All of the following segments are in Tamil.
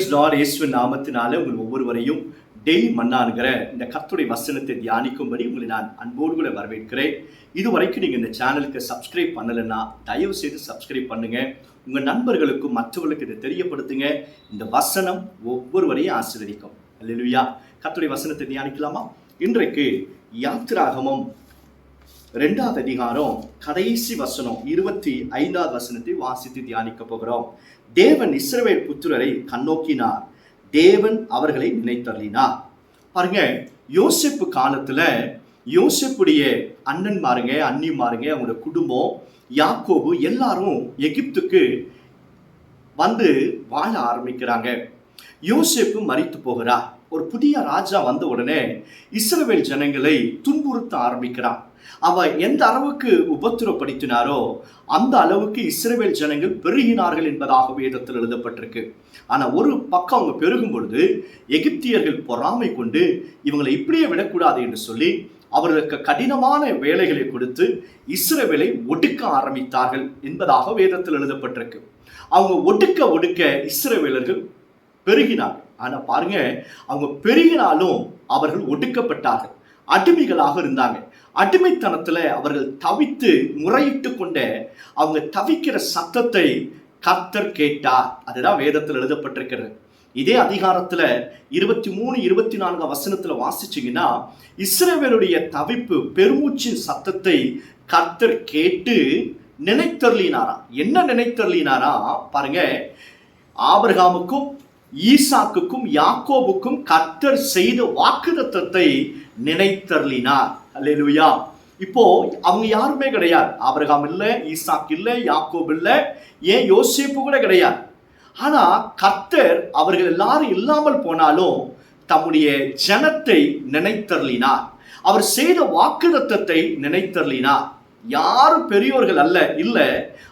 பிரைஸ் லார்ட் இயேசு நாமத்தினால உங்கள் ஒவ்வொருவரையும் டெய் மண்ணானுகிற இந்த கத்துடைய வசனத்தை தியானிக்கும்படி உங்களை நான் அன்போடு கூட வரவேற்கிறேன். இது வரைக்கும் நீங்கள் இந்த சேனலுக்கு சப்ஸ்கிரைப் பண்ணலைன்னா தயவு செய்து சப்ஸ்கிரைப் பண்ணுங்க. உங்கள் நண்பர்களுக்கும் மற்றவர்களுக்கு இதை தெரியப்படுத்துங்க. இந்த வசனம் ஒவ்வொருவரையும் ஆசீர்வதிக்கும். அல்லேலூயா கத்துடைய வசனத்தை தியானிக்கலாமா? இன்றைக்கு யாத்திராகமம் ரெண்டாவது அதிகாரம் கடைசி வசனம் இருபத்தி ஐந்தாவது வசனத்தை வாசித்து தியானிக்க போகிறோம். தேவன் இஸ்ரவேல் புத்திரரை கண்ணோக்கினார். தேவன் அவர்களை நினைத்தள்ளினார் பாருங்க யோசிப்பு காலத்துல யோசிப்புடைய அண்ணன் மாருங்க அண்ணி மாருங்க அவங்களோட குடும்பம் யாக்கோபு எல்லாரும் எகிப்துக்கு வந்து வாழ ஆரம்பிக்கிறாங்க. யோசிப்பு மறித்து போகிறார். ஒரு புதிய ராஜா வந்த உடனே இஸ்ரவேல் ஜனங்களை துன்புறுத்த ஆரம்பிக்கிறான் அவர் எந்த அளவுக்கு உபத்திரப்படுத்தினாரோ அந்த அளவுக்கு இஸ்ரவேல் ஜனங்கள் பெருகினார்கள் என்பதாக வேதத்தில் எழுதப்பட்டிருக்கு. ஆனால் ஒரு பக்கம் அவங்க பெருகும் பொழுது எகிப்தியர்கள் பொறாமை கொண்டு இவங்களை இப்படியே விடக்கூடாது என்று சொல்லி அவர்களுக்கு கடினமான வேலைகளை கொடுத்து இஸ்ரேவேலை ஒடுக்க ஆரம்பித்தார்கள் என்பதாக வேதத்தில் எழுதப்பட்டிருக்கு. அவங்க ஒடுக்க ஒடுக்க இஸ்ரேவேலர்கள் பெருகினார் ஆனால் பாருங்க அவங்க பெருகினாலும் அவர்கள் ஒடுக்கப்பட்டார்கள். அடிமைகளாக இருந்தாங்க. அடிமைத்தனத்துல அவர்கள் தவித்து முறையிட்டு கொண்ட அவங்க தவிக்கிற சத்தத்தை கர்த்தர் கேட்டார். அதுதான் வேதத்தில் எழுதப்பட்டிருக்கிறது. இதே அதிகாரத்துல இருபத்தி மூணு இருபத்தி நான்கு வசனத்துல வாசிச்சிங்கன்னா இஸ்ரேவேலுடைய தவிப்பு பெருமூச்சின் சத்தத்தை கர்த்தர் கேட்டு நினைத்தர்லினாரா என்ன நினைத்தர்லினாரா பாருங்க. ஆபிரகாமுக்கும் ஈசாக்குக்கும் யாக்கோபுக்கும் கர்த்தர் செய்த வாக்குதத்தத்தை நினைத்தர்லினார் அல்லேலூயா இப்போ அவங்க யாருமே கிடையாது. ஆபிரகாம் இல்லை ஈசாக் இல்லை யாக்கோப் இல்லை ஏன் யோசிப்பு கூட கிடையாது. ஆனா கர்த்தர் அவர்கள் எல்லாரும் இல்லாமல் போனாலும் தம்முடைய ஜனத்தை நினைத்தர்லினார் அவர் செய்த வாக்குதத்தத்தை நினைத்தர்லினார் யாரும் பெரியோர்கள் அல்ல இல்ல.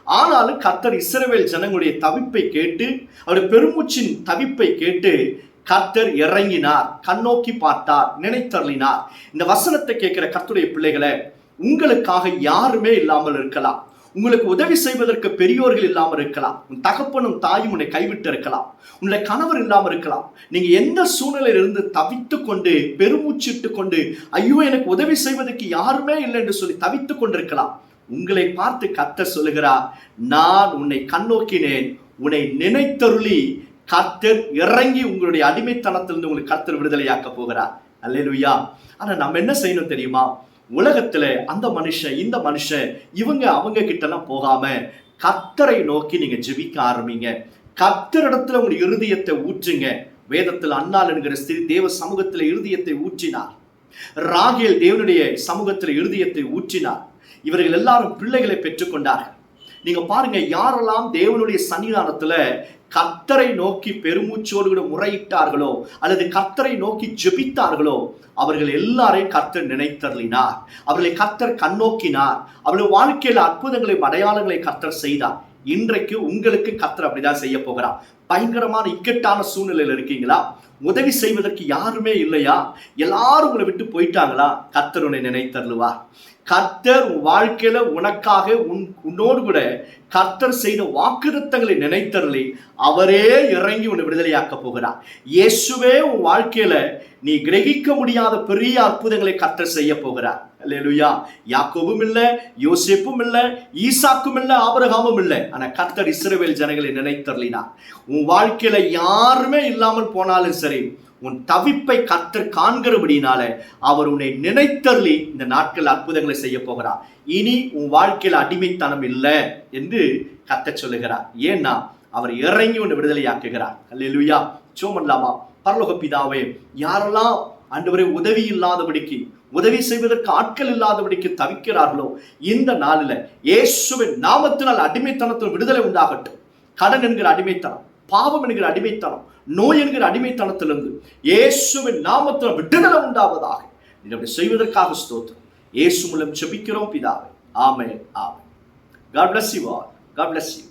ஆனாலும் கர்த்தர் இஸ்ரவேல் ஜனங்களுடைய தவிப்பை கேட்டு அவருடைய பெருமூச்சின் தவிப்பை கேட்டு கர்த்தர் இறங்கினார் கண்ணோக்கி பார்த்தார் நினைத்தருளினார். இந்த வசனத்தை கேட்கிற கர்த்தருடைய பிள்ளைகளை உங்களுக்காக யாருமே இல்லாமல் இருக்கலாம். உங்களுக்கு உதவி செய்வதற்கு பெரியோர்கள் இல்லாமல் இருக்கலாம். உன் தகப்பனும் தாயும் உன்னை கைவிட்டு இருக்கலாம். உன்னுடைய கணவர் இல்லாமல் இருக்கலாம். நீங்க எந்த சூழ்நிலையிலிருந்து தவித்து கொண்டு பெருமூச்சிட்டு கொண்டு ஐயோ எனக்கு உதவி செய்வதற்கு யாருமே இல்லை என்று சொல்லி தவித்து கொண்டிருக்கலாம். உங்களை பார்த்து கத்த சொல்லுகிறார் நான் உன்னை கண்ணோக்கினேன். உன்னை நினைத்தருளி கர்த்தர் இறங்கி உங்களுடைய அடிமைத்தனத்திலிருந்து உங்களுக்கு கர்த்தர் விடுதலையாக்க போகிறார். அல்லேலுயா. ஆனா நம்ம என்ன செய்யணும் தெரியுமா? உலகத்துல அந்த மனுஷன் இந்த மனுஷன் இவங்க அவங்க கிட்டலாம் போகாம கத்தரை நோக்கி நீங்க ஜெபிக்க ஆரம்பிங்க. கத்தரிடத்துல உங்க இருதயத்தை ஊற்றுங்க. வேதத்தில் அண்ணால் என்கிற ஸ்திரி தேவ சமூகத்துல இருதயத்தை ஊற்றினார். ராகேல் தேவனுடைய சமூகத்துல இருதயத்தை ஊற்றினார். இவர்கள் எல்லாரும் பிள்ளைகளை பெற்றுக்கொண்டார்கள். நீங்க பாருங்க யாரெல்லாம் தேவனுடைய சன்னிதானத்துல கத்தரை நோக்கி பெருமூச்சோடு கூட முறையிட்டார்களோ அல்லது கத்தரை நோக்கி ஜெபித்தார்களோ அவர்கள் எல்லாரையும் கர்த்தர் நினைத்தருளினார். அவர்களை கர்த்தர் கண்ணோக்கினார். அவர்கள் வாழ்க்கையில் அற்புதங்களை அடையாளங்களை கர்த்தர் செய்தார். இன்றைக்கு உங்களுக்கு கத்தர் அப்படிதான் செய்ய போகிறார். பயங்கரமான இக்கட்டான சூழ்நிலையில் இருக்கீங்களா? உதவி செய்வதற்கு யாருமே இல்லையா? எல்லாரும் உங்களை விட்டு போயிட்டாங்களா? கத்தர் உன்னை நினைத்தருளுவார். கர்த்தர் உன் வாழ்க்கையில உனக்காக உன் உன்னோடு கூட கர்த்தர் செய்த வாக்குறுத்தங்களை நினைத்தருளி அவரே இறங்கி உன்னை விடுதலையாக்க போகிறார். இயேசுவே உன் வாழ்க்கையில நீ கிரகிக்க முடியாத பெரிய அற்புதங்களை கர்த்தர் செய்ய போகிறார். அல்லேலுயா யாக்கோபும் இல்லை யோசேப்பும் இல்லை ஈசாக்கும் இல்லை ஆபரகாமும் இல்லை ஆனால் கர்த்தர் இஸ்ரேவேல் ஜனங்களை நினைத்தருளினார். உன் வாழ்க்கையில யாருமே இல்லாமல் போனாலும் சரி உன் தவிப்பை கர்த்தர் காண்கிறபடினால அவர் உன்னை நினைத்தள்ளி இந்த நாட்கள் அற்புதங்களை செய்ய போகிறார். இனி உன் வாழ்க்கையில் அடிமைத்தனம் இல்லை என்று கத்த சொல்லுகிறார். ஏன்னா அவர் இறங்கி உன்னை விடுதலையாக்குகிறார். அல்லேலுயா சோமன்லாமா பரலோக பிதாவே யாரெல்லாம் வரை உதவி இல்லாதபடிக்கு உதவி செய்வதற்கு ஆட்கள் இல்லாதபடிக்கு தவிக்கிறார்களோ இந்த நாளில் இயேசுவின் நாமத்தினால் அடிமைத்தனத்தில் விடுதலை உண்டாகட்டும். கடன் என்கிற அடிமைத்தனம் பாவம் என்கிற அடிமைத்தனம் நோய் என்கிற அடிமைத்தனத்திலிருந்து இயேசுவின் நாமத்தில் விடுதலை உண்டாவதாக. நீ அப்படி செய்வதற்காக ஸ்தோத்திரம். இயேசு மூலம் செபிக்கிறோம் பிதாவே. ஆமே ஆமே God bless you all God bless you